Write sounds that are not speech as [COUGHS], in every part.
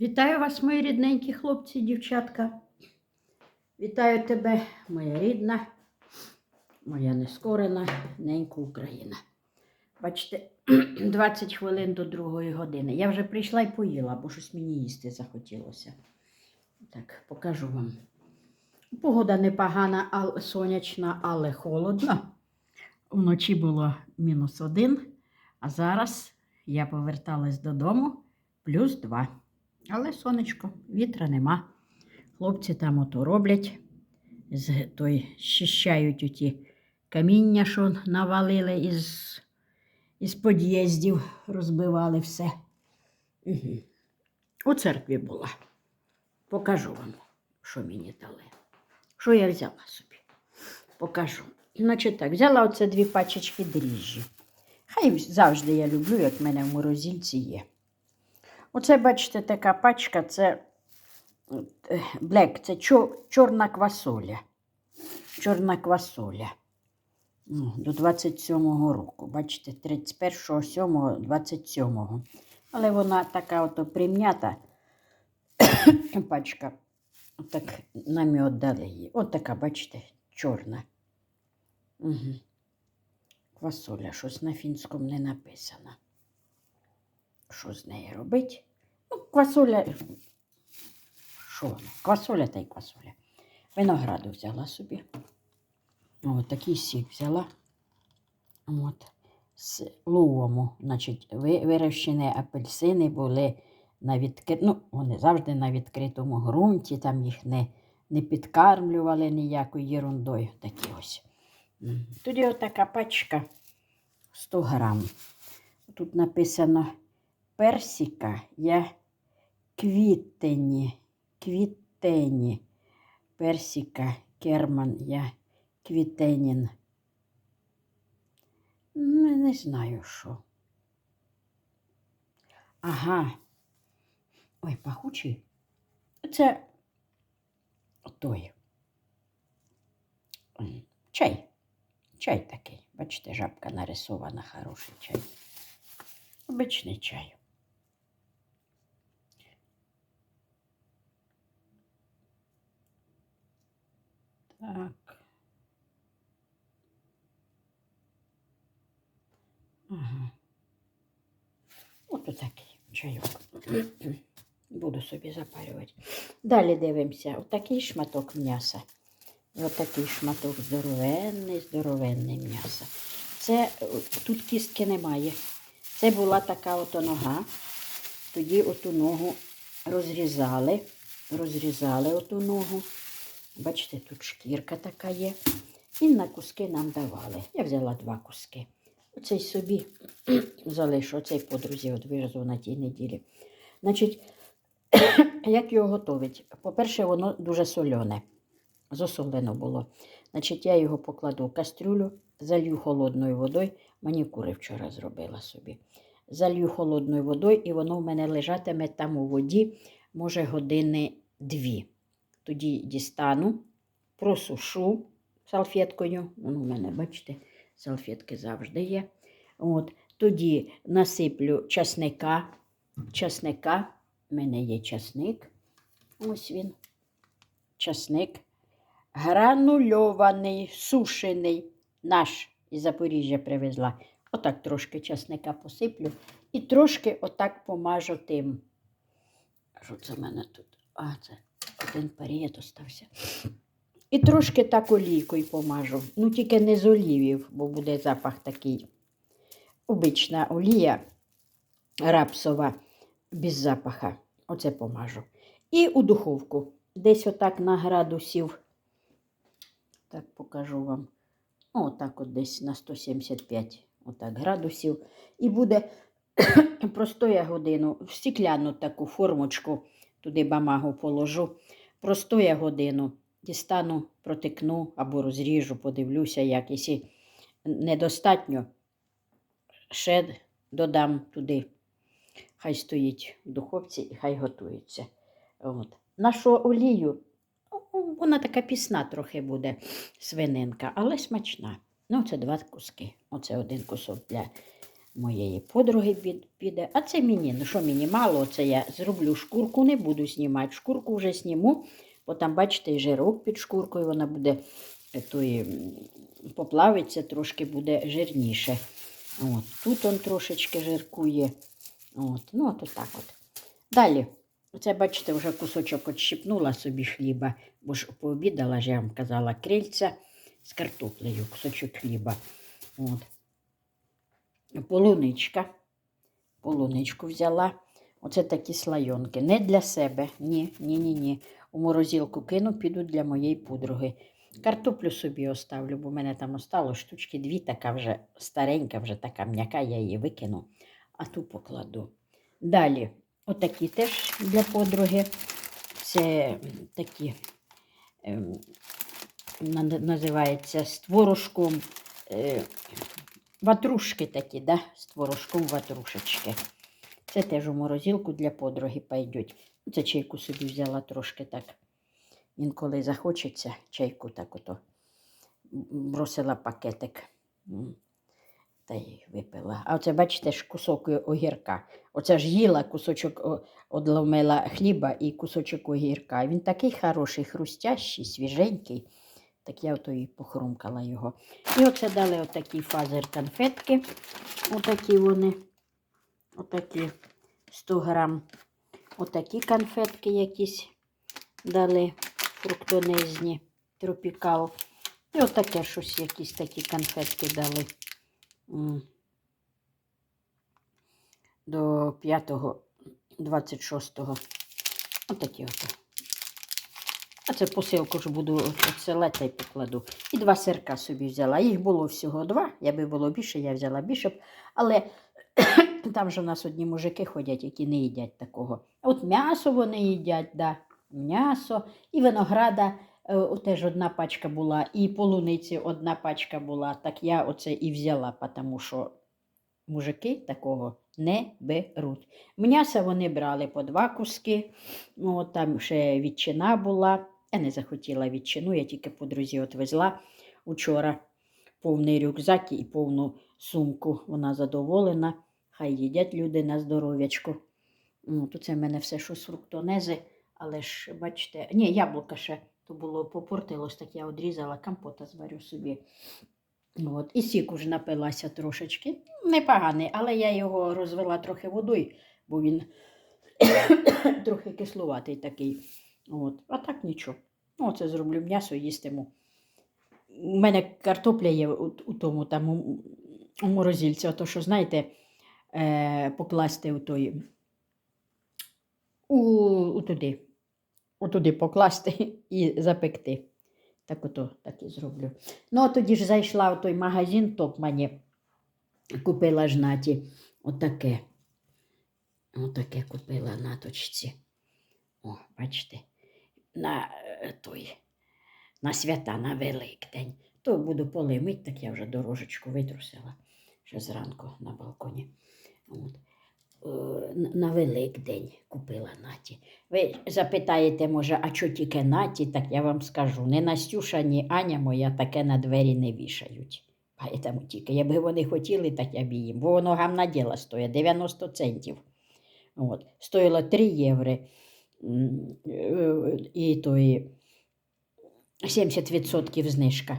Вітаю вас, мої рідненькі хлопці і дівчатка. Вітаю тебе, моя рідна, моя нескорена, ненька Україна. Бачите, [CLEARS THROAT] 20 хвилин до другої години. Я вже прийшла і поїла, бо щось мені їсти захотілося. Так, покажу вам. Погода непогана, але сонячна, але холодно. Вночі було мінус один, а зараз я поверталась додому плюс два. Але сонечко, вітра нема. Хлопці там ото роблять, з той щищають оті каміння, що навалили із, із під'їздів, розбивали все. Угу. У церкві була. Покажу вам, що мені дали. Що я взяла собі? Покажу. Значить так, взяла оце дві пачечки дріжджі. Хай завжди я люблю, як в мене в морозильці є. Оце, бачите, така пачка це е, блек, це чорна квасоля. Чорна квасоля. Ну, До 27-го року. Бачите, 31.07.27. Але вона така ото прим'ята [COUGHS] пачка. Так намет дали їй. От така, бачите, чорна. Угу. Квасоля, щось на фінському не написано що з нею робити. Ну, квасоля. Що воно? Квасоля та й квасоля. Винограду взяла собі. От такий сік взяла. От. З луому, значить, вирощені апельсини були на відкри... ну, вони завжди на відкритому ґрунті, там їх не, не підкармлювали ніякою ерундою. Такі ось. Тоді отака пачка 100 грам. Тут написано персика я квітені, квітені. Персика керман я квітенін. Ну, не знаю що. Ага. Ой, пахучий. Це той. Чай. Чай такий. Бачите, жабка нарисована, хороший чай. Обичний чай. Так. Ага. От отакий чайок. Буду собі запарювати. Далі дивимося. Отакий шматок м'яса. Отакий шматок здоровенний, здоровенний м'яса. Це тут кістки немає. Це була така ото нога. Тоді оту ногу розрізали, розрізали оту ногу. Бачите, тут шкірка така є. І на куски нам давали. Я взяла два куски. Оцей собі [CLEARS THROAT] залишу, оцей подрузі от вирізу на тій неділі. Значить, [CLEARS THROAT] як його готувати? По-перше, воно дуже солене. Засолено було. Значить, я його покладу в кастрюлю, залью холодною водою. Манікури вчора зробила собі. Залью холодною водою, і воно в мене лежатиме там у воді, може, години дві. Тоді дістану, просушу салфеткою. Воно в мене, бачите, салфетки завжди є. От. Тоді насиплю часника. Часника. У мене є часник. Ось він. Часник. Гранульований, сушений. Наш із Запоріжжя привезла. Отак трошки часника посиплю і трошки отак помажу тим. Що це в мене тут? А, це один парієт остався. І трошки так олійкою помажу. Ну, тільки не з олівів, бо буде запах такий. Обична олія рапсова, без запаха. Оце помажу. І у духовку. Десь отак на градусів. Так покажу вам. Отак от десь на 175 отак, градусів. І буде [COUGHS] простоя годину в стікляну таку формочку, туди бамагу положу. Простоя годину, дістану, протикну або розріжу, подивлюся, як. Якщо недостатньо, ще додам туди. Хай стоїть в духовці і хай готується. От. Нашу олію, ну, вона така пісна трохи буде, свининка, але смачна. Ну, це два куски. Оце один кусок для моєї подруги піде. А це мені, ну що мені мало, це я зроблю шкурку, не буду знімати. Шкурку вже зніму, бо там, бачите, жирок під шкуркою, вона буде е, тої, поплавиться, трошки буде жирніше. От, тут он трошечки жиркує. От, ну, от отак от. Далі. Оце, бачите, вже кусочок отщипнула собі хліба, бо ж пообідала, ж я вам казала, крильця з картоплею, кусочок хліба. От. Полуничка. Полуничку взяла. Оце такі слайонки. Не для себе. Ні, ні, ні, ні. У морозилку кину, піду для моєї подруги. Картоплю собі оставлю, бо в мене там остало штучки дві, така вже старенька, вже така м'яка, я її викину, а ту покладу. Далі, отакі теж для подруги. Це такі на- називається з творожком. Е, ватрушки такі, да? з творожком ватрушечки. Це теж у морозилку для подруги пойдуть. Це чайку собі взяла трошки так. Інколи захочеться чайку так ото бросила пакетик. Та й випила. А оце, бачите, ж кусок огірка. Оце ж їла кусочок одломила хліба і кусочок огірка. Він такий хороший, хрустящий, свіженький. Так я ото і похрумкала його. І оце дали отакі фазер конфетки. Отакі вони. Отакі 100 грам. Отакі конфетки якісь дали фруктонезні, тропікал. І отаке щось, якісь такі конфетки дали. До 5-го, 26-го. Отакі от. А це посилку ж буду відсилати та й покладу. І два сирка собі взяла. Їх було всього два. Якби було більше, я взяла більше. б. Але [CLEARS THROAT] там же в нас одні мужики ходять, які не їдять такого. От м'ясо вони їдять, да. м'ясо. І винограда е, о, теж одна пачка була, і полуниці одна пачка була. Так я оце і взяла, тому що мужики такого не беруть. М'яса вони брали по два куски. Ну, там ще ветчина була. Я не захотіла ветчину, я тільки подрузі отвезла учора повний рюкзак і повну сумку. Вона задоволена. Хай їдять люди на здоров'ячку. Ну, тут це в мене все, що з фруктонези, але ж, бачите, ні, яблука ще то було попортилось, так я одрізала, компота зварю собі. От. І сік уже напилася трошечки. Непоганий, але я його розвела трохи водою, бо він [COUGHS] трохи кислуватий такий. От. А так нічого. Ну, оце зроблю м'ясо їстиму. У мене картопля є у, у тому там у, у морозильці, ото що, знаєте, е, покласти у той у, у туди. У туди покласти [LAUGHS] і запекти. Так ото так і зроблю. Ну, а тоді ж зайшла в той магазин Топмані, купила ж наті отаке. Отаке купила на точці. О, бачите, на е, той, на свята, на Великдень. То буду поли мить, так я вже дорожечку витрусила ще зранку на балконі. От. Е, на- На Великдень купила Наті. Ви запитаєте, може, а чого тільки Наті, так я вам скажу. Не Настюша, ні Аня моя таке на двері не вішають. Поэтому тільки, якби вони хотіли, так я б їм. Бо воно гамна діла стоїть 90 центів. От. Стоїло 3 євро. І то 70% знижка.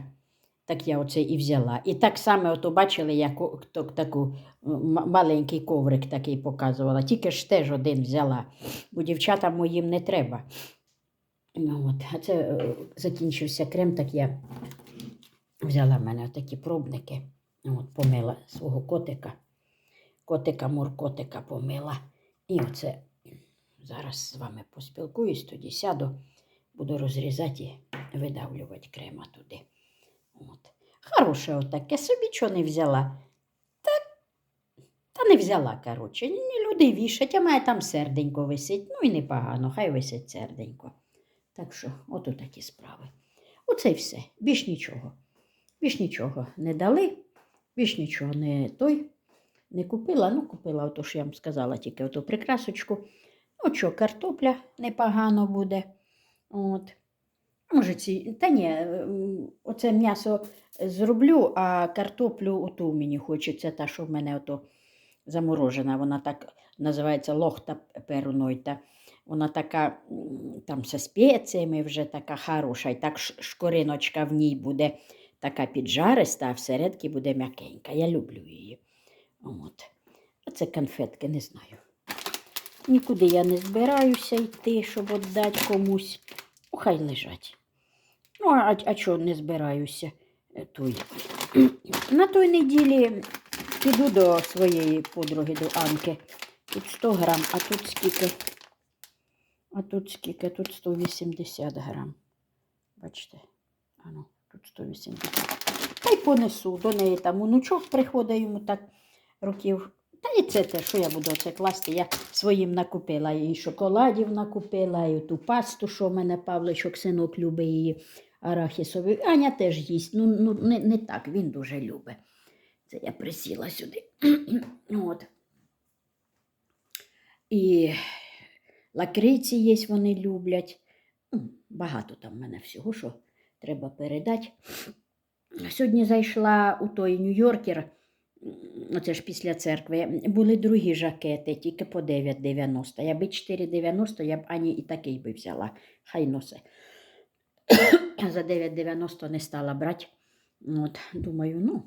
Так я оце і взяла. І так само, ото бачили, я таку маленький коврик такий показувала. Тільки ж теж один взяла, бо дівчатам моїм не треба. Ну, от, а це е, закінчився крем, так я взяла в мене такі пробники. От, помила свого котика. Котика, муркотика помила. І оце зараз з вами поспілкуюсь, тоді сяду, буду розрізати і видавлювати крема туди. От. Хороше отаке, собі чого не взяла. Та, та не взяла, коротше. Люди вішать, а має там серденько висить. Ну і непогано, хай висить серденько. Так що, ото такі справи. Оце й все. Більш нічого. Більш нічого не дали, більш нічого не той не купила. Ну, купила, ото що я вам сказала, тільки оту прикрасочку. Ну, що, картопля непогано буде. От. Може, ці. Та ні, оце м'ясо зроблю, а картоплю оту мені хочеться, та, що в мене ото заморожена. Вона так називається лохта перунойта. Вона така там зі спеціями вже така хороша. І так шкориночка в ній буде така піджариста, а всередки буде м'якенька. Я люблю її. От. А це конфетки, не знаю. Нікуди я не збираюся йти, щоб віддати комусь. Ну, хай лежать. Ну, а, а чого не збираюся? е, Той. [CLEARS THROAT] На той неділі піду до своєї подруги, до Анки. Тут 100 грам, а тут скільки? А тут скільки? Тут 180 грам. Бачите? Ану, тут 180. Та й понесу до неї там онучок приходить йому так років. Та і це те, що я буду це класти. Я своїм накупила і шоколадів накупила, і ту пасту, що в мене Павличок, синок любить її арахісовий. Аня теж їсть. Ну, ну не, не так, він дуже любить. Це я присіла сюди. [CLEARS THROAT] От. І лакриці є, вони люблять. Ну, Багато там в мене всього, що треба передати. Сьогодні зайшла у той Нью-Йоркер, оце ж після церкви, були другі жакети, тільки по 9,90. Я би 4,90, я б ані і такий би взяла. Хай носе. [COUGHS] За 9,90 не стала брати. От, думаю, ну.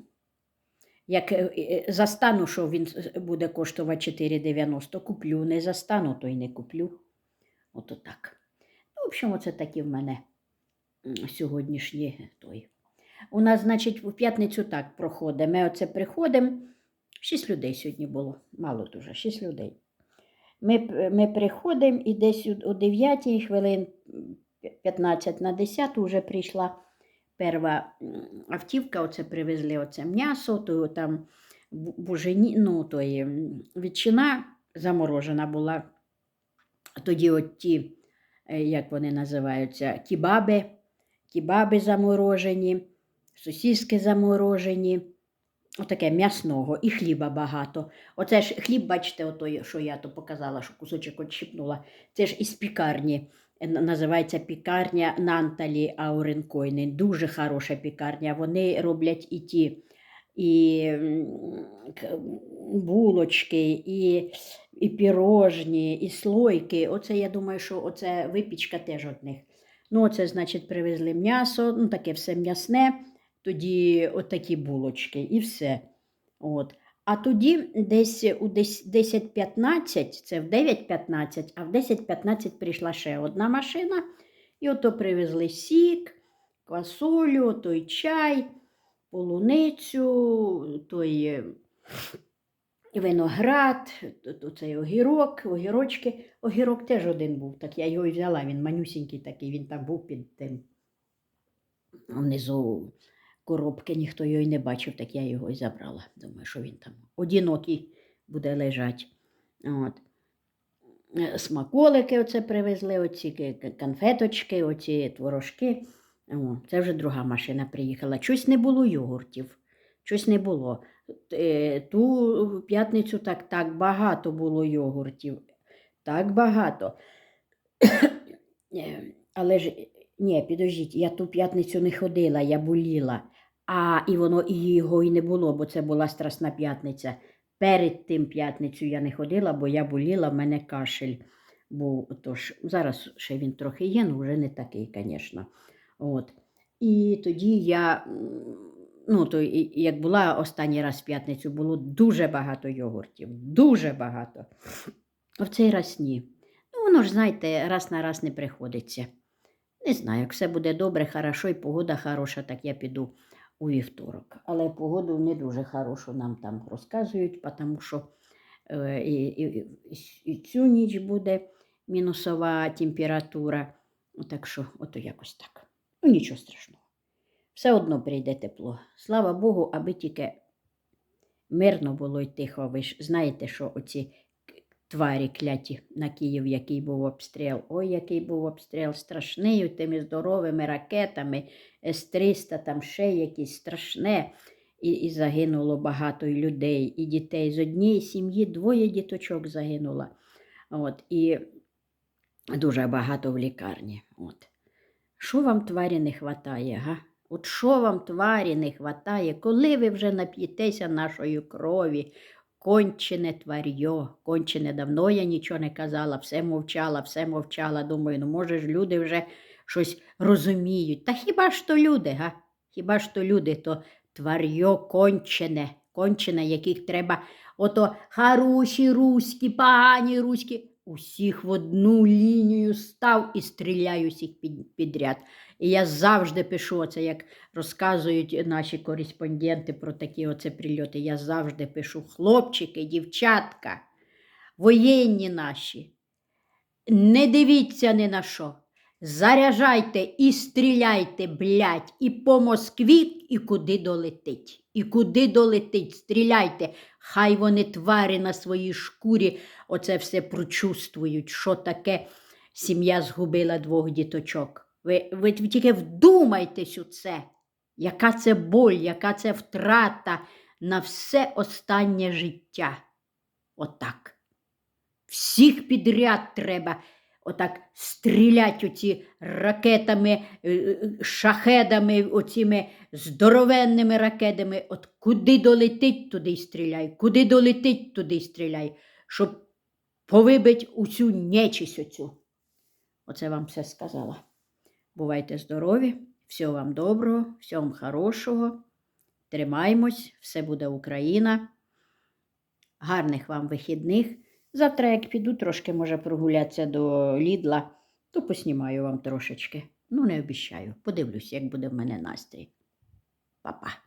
Як е, е, застану, що він буде коштувати 4,90, куплю. Не застану, то й не куплю. Ото так. Ну, в общем, оце такі в мене сьогоднішні той. У нас, значить, в п'ятницю так проходить. Ми оце приходимо. Шість людей сьогодні було. Мало дуже, шість людей. Ми, ми приходимо і десь о 9 хвилин 15 на 10 вже прийшла перша автівка, оце привезли оце м'ясо, то там бужені, ну, тої, м, ветчина заморожена була. Тоді от ті, е, як вони називаються, кібаби, кібаби заморожені, сосиски заморожені. Отаке м'ясного і хліба багато. Оце ж хліб, бачите, отой, що я то показала, що кусочок отщипнула. Це ж із пікарні. Називається пікарня Нанталі Ауренкойни. Дуже хороша пікарня. Вони роблять і ті і булочки, і, і пірожні, і слойки. Оце я думаю, що оце випічка теж од них. Ну, оце, значить, привезли м'ясо, ну таке все м'ясне, тоді отакі булочки і все. От. А тоді десь у десь- 10-15, це в 9-15, а в 10-15 прийшла ще одна машина, і ото привезли сік, квасолю, той чай, полуницю, той е, виноград, цей огірок, огірочки. Огірок теж один був, так я його і взяла, він манюсінький такий, він там був під тим. Внизу коробки ніхто його й не бачив, так я його і забрала. Думаю, що він там одинокий буде лежати. От. Е, Смаколики оце привезли, оці ки- ки- конфеточки, оці творожки. О, це вже друга машина приїхала. Щось не було йогуртів. Щось не було. Е, Ту п'ятницю так, так багато було йогуртів. Так багато. Е, Але ж ні, підождіть, я ту п'ятницю не ходила, я боліла. А і воно і його і не було, бо це була страсна п'ятниця. Перед тим п'ятницю я не ходила, бо я боліла, в мене кашель був. Тож зараз ще він трохи є, але вже не такий, звісно. От. І тоді я, ну, то, як була останній раз в п'ятницю, було дуже багато йогуртів. Дуже багато. А в цей раз ні. Ну, воно ж, знаєте, раз на раз не приходиться. Не знаю, як все буде добре, хорошо, і погода хороша, так я піду у вівторок. Але погоду не дуже хорошу нам там розказують, тому що е, і, і, і, цю ніч буде мінусова температура. Так що, ото якось так. Ну, нічого страшного. Все одно прийде тепло. Слава Богу, аби тільки мирно було й тихо. Ви ж знаєте, що оці тварі кляті на Київ, який був обстріл. Ой, який був обстріл страшний тими здоровими ракетами, С-300, там ще якісь страшне. І, і загинуло багато людей, і дітей. З однієї сім'ї двоє діточок загинуло. От, і дуже багато в лікарні. От. Що вам тварі не хватає, га? От що вам тварі не хватає, коли ви вже нап'єтеся нашої крові, кончене тварьо, кончене давно я нічого не казала, все мовчала, все мовчала. Думаю, ну може ж люди вже щось розуміють. Та хіба ж то люди, га? Хіба ж то люди, то тварьо кончене, кончене, яких треба ото хороші руські, погані руські. Усіх в одну лінію став і стріляю всіх під, підряд. І я завжди пишу оце, як розказують наші кореспонденти про такі оце прильоти. Я завжди пишу хлопчики, дівчатка, воєнні наші. Не дивіться ні на що. Заряжайте і стріляйте, блядь, і по Москві, і куди долетить. І куди долетить, стріляйте. Хай вони твари на своїй шкурі оце все прочувствують, що таке сім'я згубила двох діточок. Ви, ви тільки вдумайтесь у це, яка це боль, яка це втрата на все останнє життя. Отак. Всіх підряд треба отак стріляти оці ракетами, е, е, шахедами, оціми здоровенними ракетами. От куди долетить, туди й стріляй, куди долетить, туди й стріляй, щоб повибить усю нечість оцю. Оце вам все сказала. Бувайте здорові, всього вам доброго, всього вам хорошого. Тримаймось, все буде Україна. Гарних вам вихідних. Завтра, як піду, трошки може прогулятися до Лідла, то поснімаю вам трошечки. Ну, не обіщаю. Подивлюсь, як буде в мене настрій. Па-па.